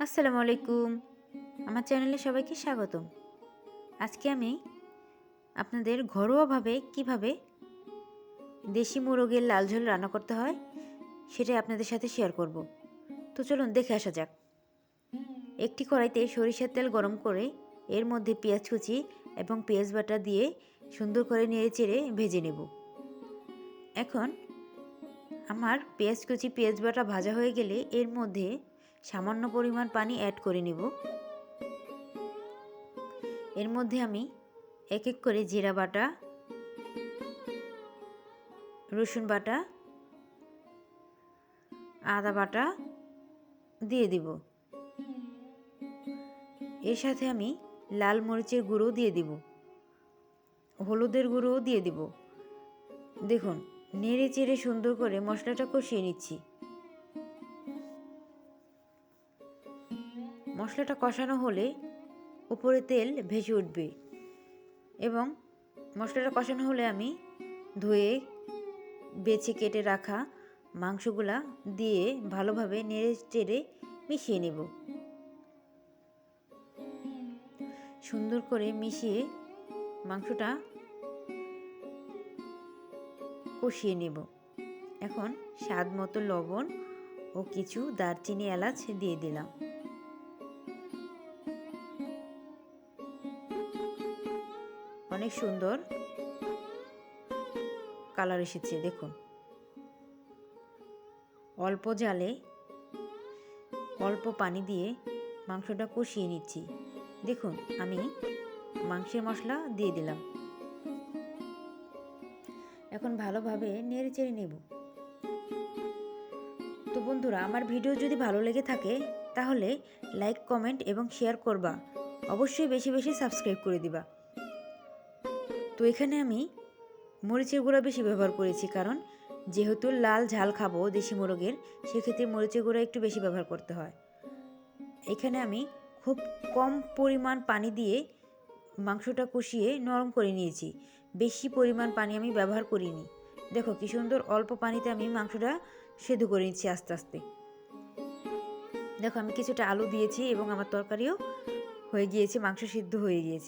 আসসালামু আলাইকুম। আমার চ্যানেলে সবাইকে স্বাগতম। আজকে আমি আপনাদের ঘরোয়াভাবে কীভাবে দেশি মোরগের লাল ঝোল রান্না করতে হয়, সেটাই আপনাদের সাথে শেয়ার করব। তো চলুন দেখে আসা যাক। একটি কড়াইতে সরিষার তেল গরম করে এর মধ্যে পেঁয়াজ কুচি এবং পেঁয়াজ বাটা দিয়ে সুন্দর করে নেড়ে চেড়ে ভেজে নেব। এখন আমার পেঁয়াজ কুচি, পেঁয়াজ বাটা ভাজা হয়ে গেলে এর মধ্যে সামান্য পরিমাণ পানি অ্যাড করে নিব। এর মধ্যে আমি এক এক করে জিরা বাটা, রসুন বাটা, আদা বাটা দিয়ে দিব। এর সাথে আমি লাল মরিচের গুঁড়ো দিয়ে দিব। হলুদের গুঁড়োও দিয়ে দিব। দেখুন, নেড়ে চেড়ে সুন্দর করে মশলাটা কষিয়ে নিচ্ছি। মশলাটা কষানো হলে উপরে তেল ভেসে উঠবে এবং মশলাটা কষানো হলে আমি ধুয়ে, বেছে কেটে রাখা মাংসগুলা দিয়ে ভালোভাবে নেড়ে চেড়ে মিশিয়ে নেব। সুন্দর করে মিশিয়ে মাংসটা কষিয়ে নেব। এখন স্বাদ মতো লবণ ও কিছু দারচিনি এলাচ দিয়ে দিলাম। অনেক সুন্দর কালার এসেছে, দেখুন। অল্প জালে অল্প পানি দিয়ে মাংসটা কষিয়ে নিচ্ছি। দেখুন, আমি মাংসের মশলা দিয়ে দিলাম। এখন ভালোভাবে নেড়ে চেড়ে নেব। তো বন্ধুরা, আমার ভিডিও যদি ভালো লেগে থাকে, তাহলে লাইক, কমেন্ট এবং শেয়ার করবা। অবশ্যই বেশি বেশি সাবস্ক্রাইব করে দিবা। তো এখানে আমি মরিচের গুঁড়া বেশি ব্যবহার করেছি, কারণ যেহেতু লাল ঝাল খাব দেশি মোরগের, সেক্ষেত্রে মরিচের গুঁড়া একটু বেশি ব্যবহার করতে হয়। এখানে আমি খুব কম পরিমাণ পানি দিয়ে মাংসটা কষিয়ে নরম করে নিয়েছি। বেশি পরিমাণ পানি আমি ব্যবহার করিনি। দেখো কি সুন্দর অল্প পানিতে আমি মাংসটা সেদ্ধ করে নিচ্ছি আস্তে আস্তে। দেখো আমি কিছুটা আলু দিয়েছি এবং আমার তরকারিও হয়ে গিয়েছে, মাংস সিদ্ধ হয়ে গিয়েছে।